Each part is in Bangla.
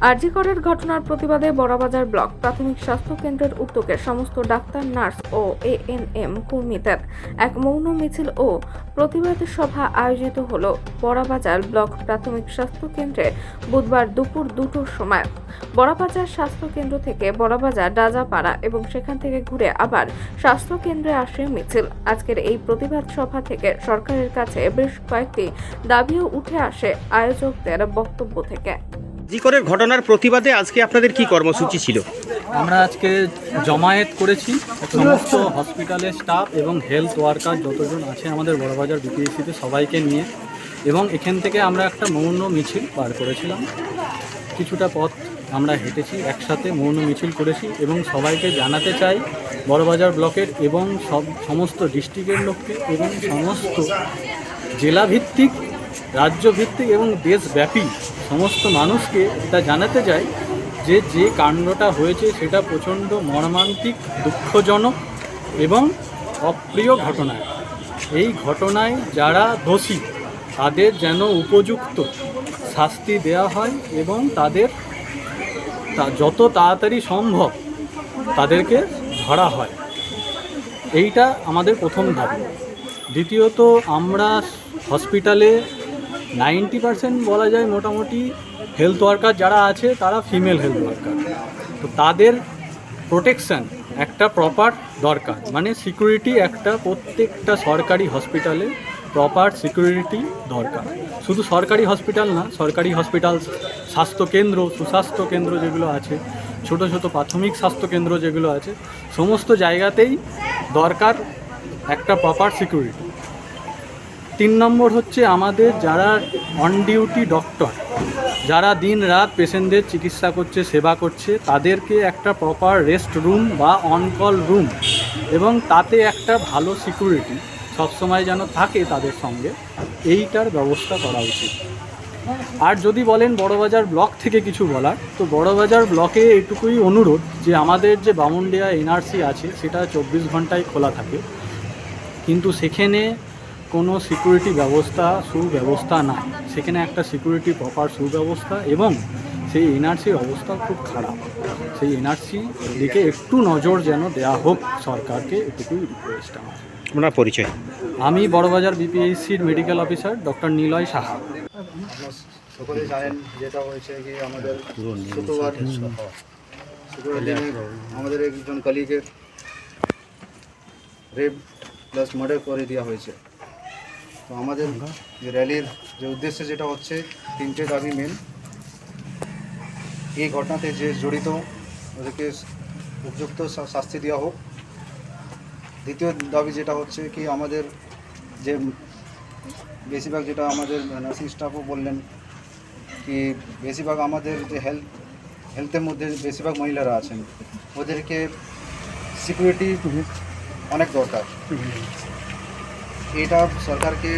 আরজিকরের ঘটনার প্রতিবাদে বড়বাজার ব্লক প্রাথমিক স্বাস্থ্য কেন্দ্রের উদ্যোগে সমস্ত ডাক্তার, নার্স ও এএনএম কর্মীদের এক মৌন মিছিল ও প্রতিবাদ সভা আয়োজিত হল বড়বাজার ব্লক প্রাথমিক স্বাস্থ্য কেন্দ্রে বুধবার দুপুর দুটোর সময়। বড়বাজার স্বাস্থ্য কেন্দ্র থেকে বড়বাজার ডাজাপাড়া এবং সেখান থেকে ঘুরে আবার স্বাস্থ্য কেন্দ্রে আসে মিছিল। আজকের এই প্রতিবাদ সভা থেকে সরকারের কাছে বেশ কয়েকটি দাবিও উঠে আসে আয়োজকদের বক্তব্য থেকে। জিকরের ঘটনার প্রতিবাদে আজকে আপনাদের কি কর্মসূচি ছিল? আমরা আজকে জমায়েত করেছি সমস্ত হসপিটালের স্টাফ এবং হেলথ ওয়ার্কার যতজন আছে আমাদের বড়বাজার বিপিএসসিতে সবাইকে নিয়ে এবং এখান থেকে আমরা একটা মৌন মিছিল বার করেছিলাম। কিছুটা পথ আমরা হেঁটেছি, একসাথে মৌন মিছিল করেছি এবং সবাইকে জানাতে চাই বড়বাজার ব্লকের এবং সব সমস্ত ডিস্ট্রিক্টের লোককে এবং সমস্ত জেলাভিত্তিক, রাজ্যভিত্তিক এবং দেশব্যাপী সমস্ত মানুষকে এটা জানাতে চাই যে যে কাণ্ডটা হয়েছে সেটা প্রচণ্ড মর্মান্তিক, দুঃখজনক এবং অপ্রিয় ঘটনা। এই ঘটনায় যারা দোষী, তাদের যেন উপযুক্ত শাস্তি দেওয়া হয় এবং তাদের যত তাড়াতাড়ি সম্ভব তাদেরকে ধরা হয়। এইটা আমাদের প্রথম দাবি দ্বিতীয়ত, আমরা হসপিটালে নাইনটি পার্সেন্ট বলা যায় মোটামুটি হেলথ ওয়ার্কার যারা আছে, তারা ফিমেল হেলথ ওয়ার্কার তো তাদের প্রোটেকশন একটা প্রপার দরকার। মানে সিকিউরিটি একটা প্রত্যেকটা সরকারি হসপিটালে প্রপার সিকিউরিটি দরকার। শুধু সরকারি হসপিটাল না, সরকারি হসপিটাল স্বাস্থ্যকেন্দ্র সুস্বাস্থ্য কেন্দ্র যেগুলো আছে, ছোট ছোট প্রাথমিক স্বাস্থ্যকেন্দ্র যেগুলো আছে, সমস্ত জায়গাতেই দরকার একটা প্রপার সিকিউরিটি তিন নম্বর হচ্ছে আমাদের যারা অন ডিউটি ডক্টর যারা দিন রাত পেশেন্টদের চিকিৎসা করছে, সেবা করছে, তাদেরকে একটা প্রপার রেস্ট রুম বা অন কল রুম এবং তাতে একটা ভালো সিকিউরিটি সবসময় যেন থাকে তাদের সঙ্গে, এইটার ব্যবস্থা করা উচিত। আর যদি বলেন বড়বাজার ব্লক থেকে কিছু বলার, তো বড়বাজার ব্লকে এটুকুই অনুরোধ যে আমাদের যে বামুনডিয়া এনআরসি আছে, সেটা চব্বিশ ঘন্টায় খোলা থাকে। কিন্তু সেখানে কোনো সিকিউরিটি ব্যবস্থা সুব্যবস্থা নাই। সেখানে একটা সিকিউরিটি প্রপার সুব্যবস্থা এবং সেই এনআরসির অবস্থা খুব খারাপ। সেই এনআরসি দিকে একটু নজর যেন দেওয়া হোক সরকারকে এটুকুই রিকোয়েস্ট আমার। আপনার পরিচয়? আমি Barabazar বিপিএসসির medical officer doctor Niloy Saha. সকলে জানেন যেটা হয়েছে কি আমাদের শুক্রবার শুক্রবার আমাদের একজন কলিগের রেপ প্লাস মার্ডার করে দেওয়া হয়েছে। তো আমাদের যে র্যালির যে উদ্দেশ্য যেটা হচ্ছে, তিনটে দাবি মেন এই ঘটনাতে যে জড়িত ওদেরকে উপযুক্ত শাস্তি দেওয়া হোক। দ্বিতীয় দাবি যেটা হচ্ছে কি, আমাদের যে বেশিরভাগ যেটা আমাদের নার্সিং স্টাফও বললেন কি, বেশিরভাগ আমাদের যে হেলথ হেলথের মধ্যে বেশিরভাগ মহিলারা আছেন। ওদেরকে সিকিউরিটি অনেক দরকার। এটা সরকারকে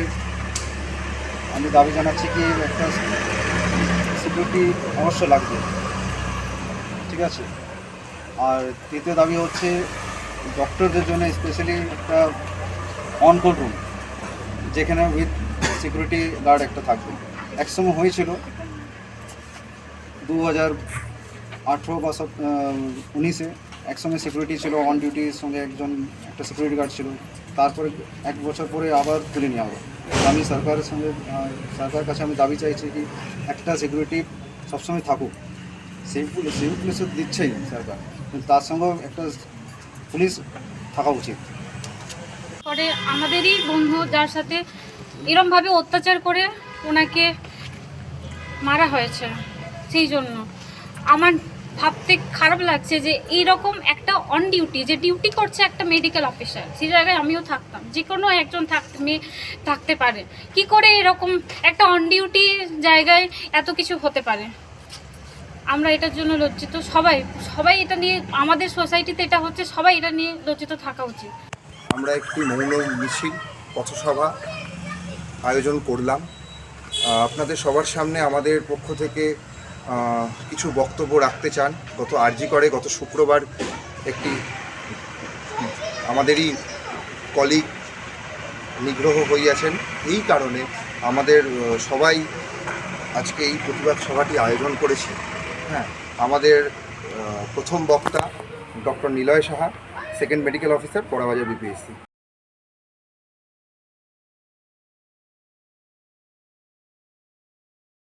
আমি দাবি জানাচ্ছি কি একটা সিকিউরিটি অবশ্য লাগবে। ঠিক আছে? আর তৃতীয় দাবি হচ্ছে ডক্টরদের জন্য স্পেশালি একটা অন কল রুম যেখানে উইথ সিকিউরিটি গার্ড একটা থাকবে। একসময় হয়েছিল দু হাজার আঠেরো বা সব উনিশে। একসঙ্গে সিকিউরিটি ছিল অন ডিউটির সঙ্গে একজন একটা সিকিউরিটি গার্ড ছিল। তারপরে এক বছর পরে আবার তুলে নেওয়া হলো তো আমি সরকারের সঙ্গে আহ, সরকারের কাছে আমি দাবি চাইছি কি একটা সিকিউরিটি সবসময় থাকুক। সিভিল পুলিশ সিভিল পুলিশ দিচ্ছেই সরকার। কিন্তু তার সঙ্গেও একটা পুলিশ থাকা উচিত। পরে আমাদেরই বন্ধু যার সাথে এরমভাবে অত্যাচার করে ওনাকে মারা হয়েছে সেই জন্য। আমার ভাবতে খারাপ লাগছে যে এইরকম একটা অন ডিউটি যে ডিউটি করছে একটা মেডিকেল অফিসার সেই জায়গায় আমিও থাকতাম। যে কোনো একজন থাকতে মেয়ে থাকতে পারে। কি করে এরকম একটা অন ডিউটি জায়গায় এত কিছু হতে পারে? আমরা এটার জন্য লজ্জিত। সবাই সবাই এটা নিয়ে, আমাদের সোসাইটিতে এটা হচ্ছে, সবাই এটা নিয়ে লজ্জিত থাকা উচিত। আমরা একটি মৌন মিছিল, পথসভা আয়োজন করলাম। আপনাদের সবার সামনে আমাদের পক্ষ থেকে কিছু বক্তব্য রাখতে চান। গত আরজি করে, গত শুক্রবার একটি আমাদেরই কলিগ নিগ্রহ হইয়াছেন। এই কারণে আমাদের সবাই আজকে এই প্রতিবাদ সভাটি আয়োজন করেছে। হ্যাঁ আমাদের প্রথম বক্তা doctor Niloy Saha second medical officer Barabazar BPSC